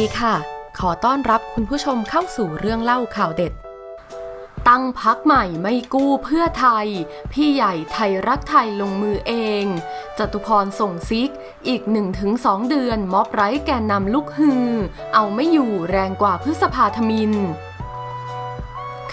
ดีค่ะ ขอต้อนรับคุณผู้ชมเข้าสู่เรื่องเล่าข่าวเด็ด ตั้งพักใหม่ไม่กู้เพื่อไทย พี่ใหญ่ไทยรักไทยลงมือเอง จตุพรส่งซิก อีก 1-2 เดือนม็อบไร้แกนนำลุกฮือ เอาไม่อยู่แรงกว่าพฤษภาธมิน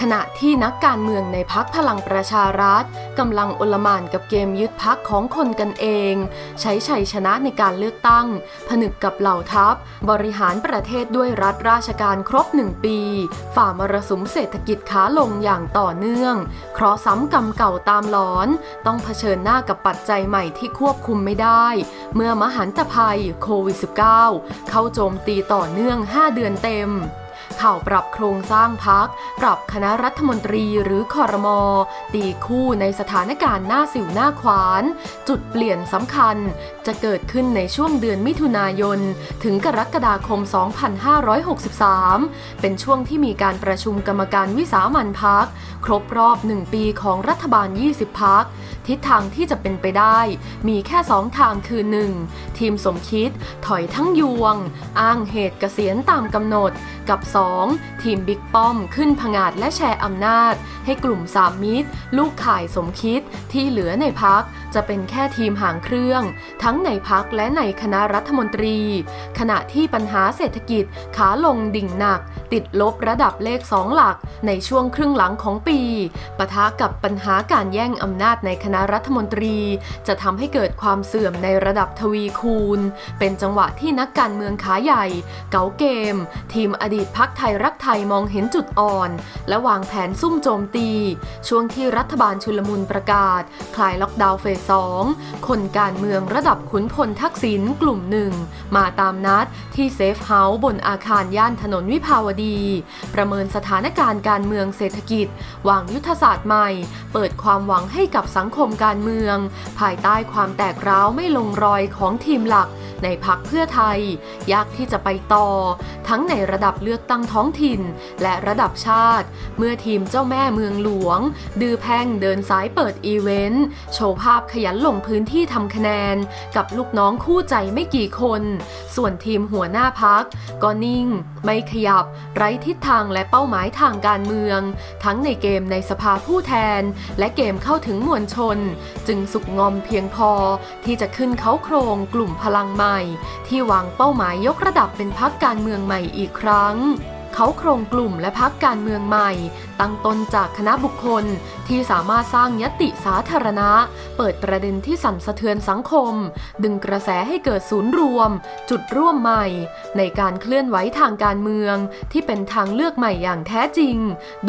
ขณะที่นักการเมืองในพักพลังประชารัฐกำลังอลมานกับเกมยึดพักของคนกันเอง ใช้ชัยชนะในการเลือกตั้ง ผนึกกับเหล่าทัพ บริหารประเทศด้วยรัฐราชการครบหนึ่งปี ฝ่ามรสุมเศรษฐกิจขาลงอย่างต่อเนื่อง เคราะห์ซ้ำกรรมเก่าตามหลอน ต้องเผชิญหน้ากับปัจจัยใหม่ที่ควบคุมไม่ได้ เมื่อมหันตภัยโควิด -19 เข้าโจมตีต่อเนื่อง 5 เดือนเต็ม ข่าวปรับโครงสร้างพัก ปรับคณะรัฐมนตรีหรือคอรมอตีคู่ในสถานการณ์หน้าสิวหน้าขวาน จุดเปลี่ยนสำคัญ จะเกิดขึ้นในช่วงเดือนมิถุนายน ถึงกรกฎาคม 2563 เป็นช่วงที่มีการประชุมกรรมการวิสามันพัก ครบรอบ 1 ปีของรัฐบาล 20 พัก ทิศทางที่จะเป็นไปได้ มีแค่ 2 ทางคือ 1. ทีมสมคิด ถอยทั้งยวง อ้างเหตุเกษียณตามกำหนดกับ 2. ทีมบิ๊กป้อมขึ้นผงาดและแชร์อำนาจ ให้กลุ่มสามมิตร ลูกข่ายสมคิดที่เหลือในพักจะเป็นแค่ทีมหางเครื่อง ทั้งในพักและในคณะรัฐมนตรี ขณะที่ปัญหาเศรษฐกิจขาลงดิ่งหนัก ติดลบระดับเลข2หลักในช่วงครึ่งหลังของปีปะทะกับปัญหาการแย่งอำนาจในคณะรัฐมนตรี จะทำให้เกิดความเสื่อมในระดับทวีคูณ เป็นจังหวะที่นักการเมืองขาใหญ่ เก๋าเกม ทีมอดีตพักไทยรักไทยมองเห็นจุดอ่อน และวางแผนซุ่มโจมตี ช่วงที่รัฐบาลชุลมุนประกาศ คลายล็อกดาวน์เฟสสองคนการเมืองระดับขุนพลทักษิณกลุ่มหนึ่ง มาตามนัดที่เซฟเฮาส์บนอาคารย่านถนนวิภาวดี ประเมินสถานการณ์การเมืองเศรษฐกิจ วางยุทธศาสตร์ใหม่ เปิดความหวังให้กับสังคมการเมือง ภายใต้ความแตกร้าวไม่ลงรอยของทีมหลักในพักเพื่อไทย ยากที่จะไปต่อ ทั้งในระดับเลือกตั้งท้องถิ่น และระดับชาติ เมื่อทีมเจ้าแม่เมืองหลวง ดื้อแพงเดินสายเปิดอีเวนต์โชว์ภาพขยันลงพื้นที่ทำคะแนน กับลูกน้องคู่ใจไม่กี่คน ส่วนทีมหัวหน้าพักก็นิ่ง ไม่ขยับ ไร้ทิศทางและเป้าหมายทางการเมือง ทั้งในเกมในสภาผู้แทน และเกมเข้าถึงมวลชน จึงสุกงอมเพียงพอที่จะขึ้นเขาโครงกลุ่มพลังใหม่ ที่วางเป้าหมายยกระดับเป็นพักการเมืองใหม่อีกครั้ง เขาโครงกลุ่มและพักการเมืองใหม่ ตั้งตนจากคณะบุคคลที่สามารถสร้างยติสาธารณะ เปิดประเด็นที่สั่นสะเทือนสังคม ดึงกระแสให้เกิดศูนย์รวม จุดร่วมใหม่ ในการเคลื่อนไหวทางการเมือง ที่เป็นทางเลือกใหม่อย่างแท้จริง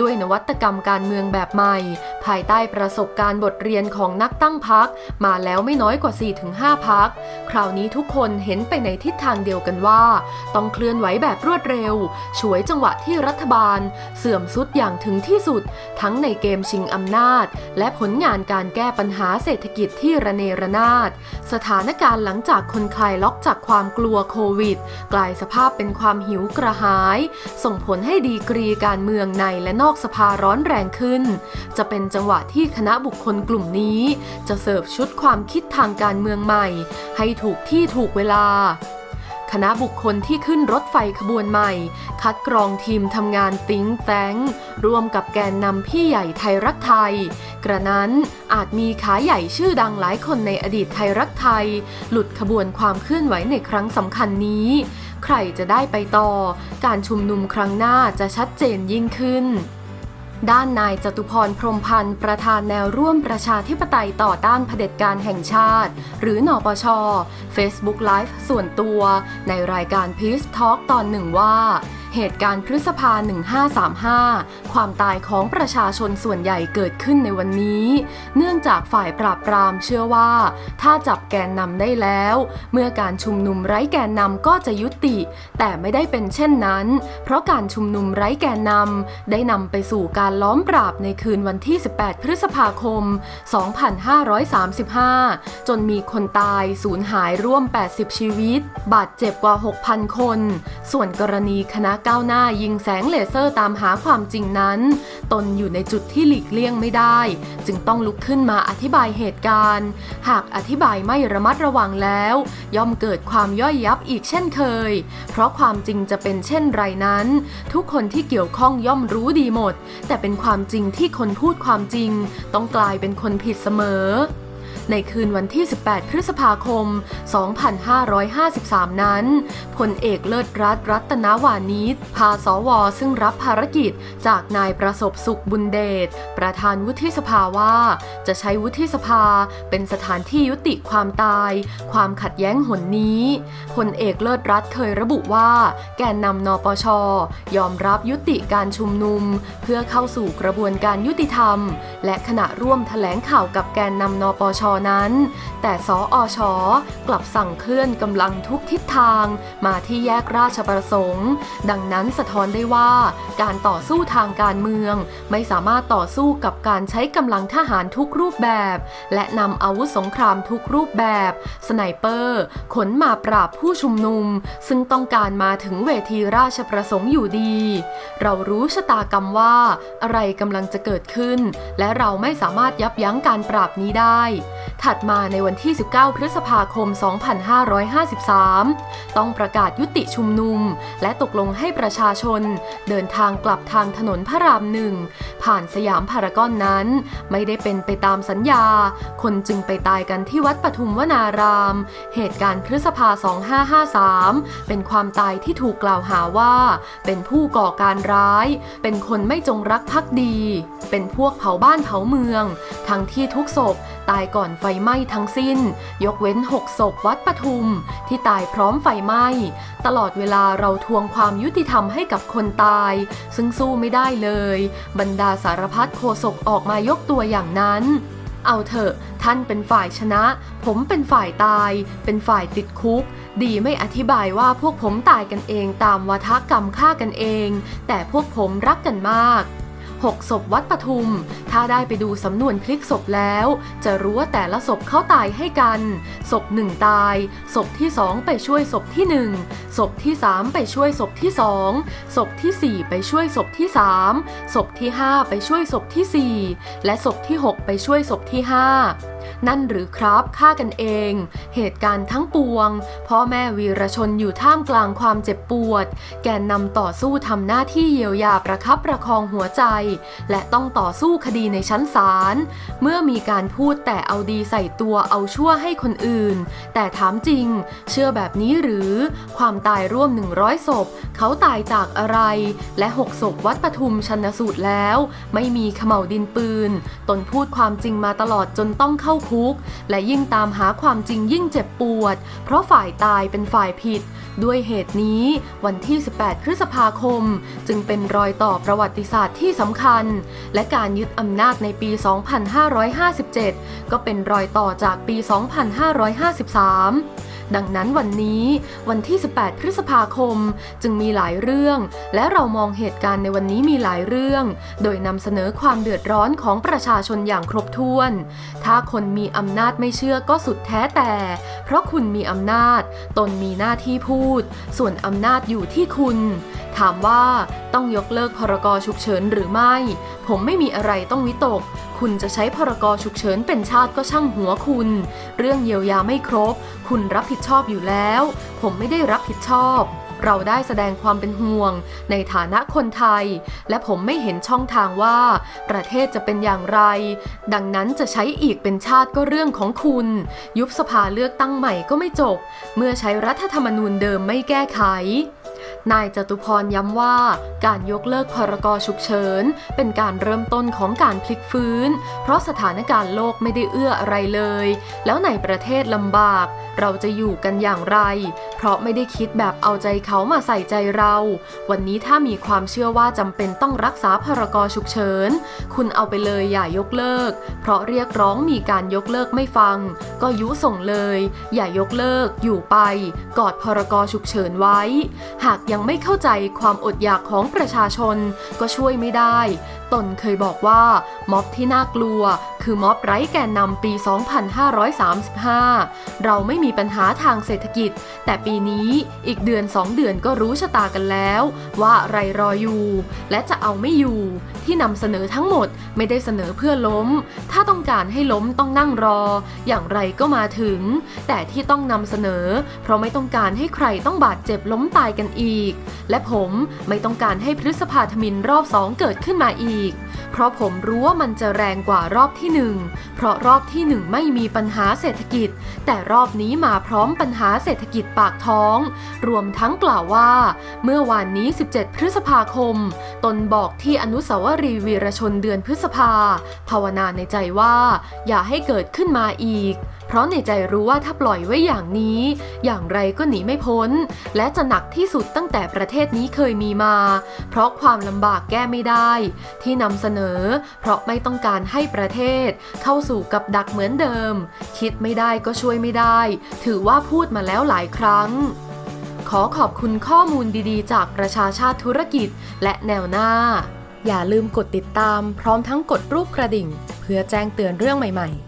ด้วยนวัตกรรมการเมืองแบบใหม่ ภายใต้ประสบการณ์บทเรียนของนักตั้งพัก มาแล้วไม่น้อยกว่า 4-5 พัก คราวนี้ทุกคนเห็นไปในทิศทางเดียวกันว่า ต้องเคลื่อนไหวแบบรวดเร็วฉวยจังงหวะที่รัฐบาล เสื่อมสุดอย่างถึงที่สุด ทั้งในเกมชิงอำนาจ และผลงานการแก้ปัญหาเศรษฐกิจที่ระเนระนาด สถานการณ์หลังจากคนคลายล็อกจากความกลัวโควิด กลายสภาพเป็นความหิวกระหาย ส่งผลให้ดีกรีการเมืองในและนอกสภาร้อนแรงขึ้น จะเป็นจังหวะที่คณะบุคคลกลุ่มนี้ จะเสิร์ฟชุดความคิดทางการเมืองใหม่ ให้ถูกที่ถูกเวลา คณะบุคคลที่ขึ้นรถ ไฟขบวนใหม่ คัดกรองทีมทำงานติ้งแตงร่วมกับแกนนำพี่ใหญ่ไทยรักไทย กระนั้นอาจมีขาใหญ่ชื่อดังหลายคนในอดีตไทยรักไทย หลุดขบวนความเคลื่อนไหวในครั้งสำคัญนี้ ใครจะได้ไปต่อ การชุมนุมครั้งหน้าจะชัดเจนยิ่งขึ้น ด้านนายจตุพรพรมพันธ์ประธานแนวร่วมประชาธิปไตยต่อต้านเผด็จการแห่งชาติ หรือนอปช Facebook Live ส่วนตัว ในรายการ Peace Talk ตอนหนึ่งว่า เหตุการณ์พฤษภา 1535 ความตายของประชาชนส่วนใหญ่เกิดขึ้นในวันนี้ เนื่องจากฝ่ายปราบปรามเชื่อว่า ถ้าจับแกนนำได้แล้ว เมื่อการชุมนุมไร้แกนนำก็จะยุติ แต่ไม่ได้เป็นเช่นนั้น เพราะการชุมนุมไร้แกนนำได้นำไปสู่การล้อมปราบในคืนวันที่ 18 พฤษภาคม 2535 จนมีคนตายสูญหายร่วม 80 ชีวิต บาดเจ็บกว่า 6,000 คน ส่วนกรณีคณะก้าวหน้ายิงแสงเลเซอร์ตามหาความจริงนั้น ตนอยู่ในจุดที่หลีกเลี่ยงไม่ได้ จึงต้องลุกขึ้นมาอธิบายเหตุการณ์ หากอธิบายไม่ระมัดระวังแล้ว ย่อมเกิดความย่อยยับอีกเช่นเคย เพราะความจริงจะเป็นเช่นไรนั้น ทุกคนที่เกี่ยวข้องย่อมรู้ดีหมด แต่เป็นความจริงที่คนพูดความจริง ต้องกลายเป็นคนผิดเสมอ ในคืนวันที่ 18 พฤษภาคม 2553 นั้นพลเอกเลิศรัตน์รัตนวานิชพาสว ซึ่งรับภารกิจจากนายประสบสุขบุญเดช ประธานวุฒิสภาว่า จะใช้วุฒิสภาเป็นสถานที่ยุติความตาย ความขัดแย้งหนนี้พลเอกเลิศรัตน์เคยระบุว่า แกนนำนปช ยอมรับยุติการชุมนุม เพื่อเข้าสู่กระบวนการยุติธรรม และขณะร่วมแถลงข่าวกับแกนนำนปชนั้น แต่สออชกลับสั่งเคลื่อนกำลังทุกทิศทางมาที่แยกราชประสงค์ ดังนั้นสะท้อนได้ว่า การต่อสู้ทางการเมือง ไม่สามารถต่อสู้กับการใช้กำลังทหารทุกรูปแบบ และนำอาวุธสงครามทุกรูปแบบ สไนเปอร์ ขนมาปราบผู้ชุมนุม ซึ่งต้องการมาถึงเวทีราชประสงค์อยู่ดี เรารู้ชะตากรรมว่า อะไรกำลังจะเกิดขึ้น และเราไม่สามารถยับยั้งการปราบนี้ได้ถัดมาในวันที่ 19 พฤษภาคม 2553 ต้องประกาศยุติชุมนุม และตกลงให้ประชาชน เดินทางกลับทางถนนพระรามหนึ่งผ่านสยามพารากอนนั้น ไม่ได้เป็นไปตามสัญญา คนจึงไปตายกันที่วัดปทุมวนาราม เหตุการณ์พฤษภา 2553 เป็นความตายที่ถูกกล่าวหาว่า เป็นผู้ก่อการร้าย เป็นคนไม่จงรักภักดี เป็นพวกเผาบ้านเผาเมือง ทั้งที่ทุกศพ ตายก่อนไฟไหม้ทั้งสิ้น ยกเว้น 6 ศพวัดปทุม ที่ตายพร้อมไฟไหม้ ตลอดเวลาเราทวงความยุติธรรมให้กับคนตาย ซึ่งสู้ไม่ได้เลย บรรดาสารพัดโคศกออกมายกตัวอย่างนั้นเอาเถอะ ท่านเป็นฝ่ายชนะ ผมเป็นฝ่ายตาย เป็นฝ่ายติดคุก ดีไม่อธิบายว่าพวกผมตายกันเองตามวาทกรรมฆ่ากันเอง แต่พวกผมรักกันมาก หกศพวัดปทุม ถ้าได้ไปดูสำนวนพลิกศพแล้ว จะรู้ว่าแต่ละศพเขาตายให้กันศพหนึ่งตายศพที่สองไปช่วยศพที่หนึ่งศพที่สามไปช่วยศพที่สองศพที่สี่ไปช่วยศพที่สามศพที่ห้าไปช่วยศพที่สี่และศพที่หกไปช่วยศพที่ห้า นั่นหรือครับฆ่ากันเอง เหตุการณ์ทั้งปวง พ่อแม่วีรชนอยู่ท่ามกลางความเจ็บปวด แกนนำต่อสู้ทำหน้าที่เยียวยาประคับประคองหัวใจ และต้องต่อสู้คดีในชั้นศาล เมื่อมีการพูดแต่เอาดีใส่ตัวเอาชั่วให้คนอื่น แต่ถามจริง เชื่อแบบนี้หรือ ความตายร่วม 100ศพเขาตายจากอะไร และ6ศพวัดปทุมชันสูตรแล้ว ไม่มีขม่าวดินปืน ตนพูดความจริงมาตลอดจนต้องเข้าคุก และยิ่งตามหาความจริงยิ่งเจ็บปวด เพราะฝ่ายตายเป็นฝ่ายผิด ด้วยเหตุนี้วันที่ 18 พฤษภาคม จึงเป็นรอยต่อประวัติศาสตร์ที่สำคัญ และการยึดอำนาจในปี 2557 ก็เป็นรอยต่อจากปี 2553 ดังนั้นวันนี้วันที่ 18 พฤษภาคม จึงมีหลายเรื่อง และเรามองเหตุการณ์ในวันนี้มีหลายเรื่อง โดยนำเสนอความเดือดร้อนของประชาชนอย่างครบถ้วน ถ้าคนมีอำนาจไม่เชื่อก็สุดแท้แต่ เพราะคุณมีอำนาจ ตนมีหน้าที่พูด ส่วนอำนาจอยู่ที่คุณ ถามว่าต้องยกเลิกพรกฉุกเฉินหรือไม่ ผมไม่มีอะไรต้องวิตก คุณจะใช้พรกฉุกเฉินเป็นชาติก็ช่างหัวคุณ เรื่องเยียวยาไม่ครบ คุณรับผิดชอบอยู่แล้ว ผมไม่ได้รับผิดชอบ เราได้แสดงความเป็นห่วง ในฐานะคนไทย และผมไม่เห็นช่องทางว่า ประเทศจะเป็นอย่างไร ดังนั้นจะใช้อีกเป็นชาติก็เรื่องของคุณ ยุบสภาเลือกตั้งใหม่ก็ไม่จบ เมื่อใช้รัฐธรรมนูญเดิมไม่แก้ไข นายจตุพรย้ำว่าการยกเลิกพรกฉุกเฉิน เป็นการเริ่มต้นของการพลิกฟื้น เพราะสถานการณ์โลกไม่ได้เอื้ออะไรเลย แล้วในประเทศลำบาก เราจะอยู่กันอย่างไร เพราะไม่ได้คิดแบบเอาใจเขามาใส่ใจเรา วันนี้ถ้ามีความเชื่อว่าจำเป็นต้องรักษาพรกฉุกเฉิน คุณเอาไปเลยอย่ายกเลิก เพราะเรียกร้องมีการยกเลิกไม่ฟัง ก็ยุส่งเลย อย่ายกเลิกอยู่ไป กอดพรกฉุกเฉินไว้ หากยังไม่เข้าใจความอดอยากของประชาชนก็ช่วยไม่ได้ ตนเคยบอกว่าม็อบที่น่ากลัว คือม็อบไร้แกนนำปี 2535 เราไม่มีปัญหาทางเศรษฐกิจ แต่ปีนี้อีกเดือน 2 เดือนก็รู้ชะตากันแล้ว ว่าอะไรรออยู่ และจะเอาไม่อยู่ ที่นำเสนอทั้งหมดไม่ได้เสนอเพื่อล้ม ถ้าต้องการให้ล้มต้องนั่งรอ อย่างไรก็มาถึง แต่ที่ต้องนำเสนอ เพราะไม่ต้องการให้ใครต้องบาดเจ็บล้มตายกันอีก และผมไม่ต้องการให้พฤษภาธมินรอบสองเกิดขึ้นมาอีกอีก เพราะผมรู้ว่ามันจะแรงกว่ารอบที่หนึ่งเพราะรอบที่หนึ่งไม่มีปัญหาเศรษฐกิจ แต่รอบนี้มาพร้อมปัญหาเศรษฐกิจปากท้อง รวมทั้งกล่าวว่า เมื่อวานนี้ 17 พฤษภาคม ตนบอกที่อนุสาวรีย์วีรชนเดือนพฤษภา ภาวนาในใจว่า อย่าให้เกิดขึ้นมาอีก เพราะในใจรู้ว่าถ้าปล่อยไว้อย่างนี้ อย่างไรก็หนีไม่พ้น และจะหนักที่สุดตั้งแต่ประเทศนี้เคยมีมา เพราะความลำบากแก้ไม่ได้ ที่นำเสนอ เพราะไม่ต้องการให้ประเทศ เข้าสู่กับดักเหมือนเดิม คิดไม่ได้ก็ช่วยไม่ได้ ถือว่าพูดมาแล้วหลายครั้งขอขอบคุณข้อมูลดีๆ จากประชาชาติธุรกิจและแนวหน้า อย่าลืมกดติดตามพร้อมทั้งกดรูปกระดิ่ง เพื่อแจ้งเตือนเรื่องใหม่ ๆ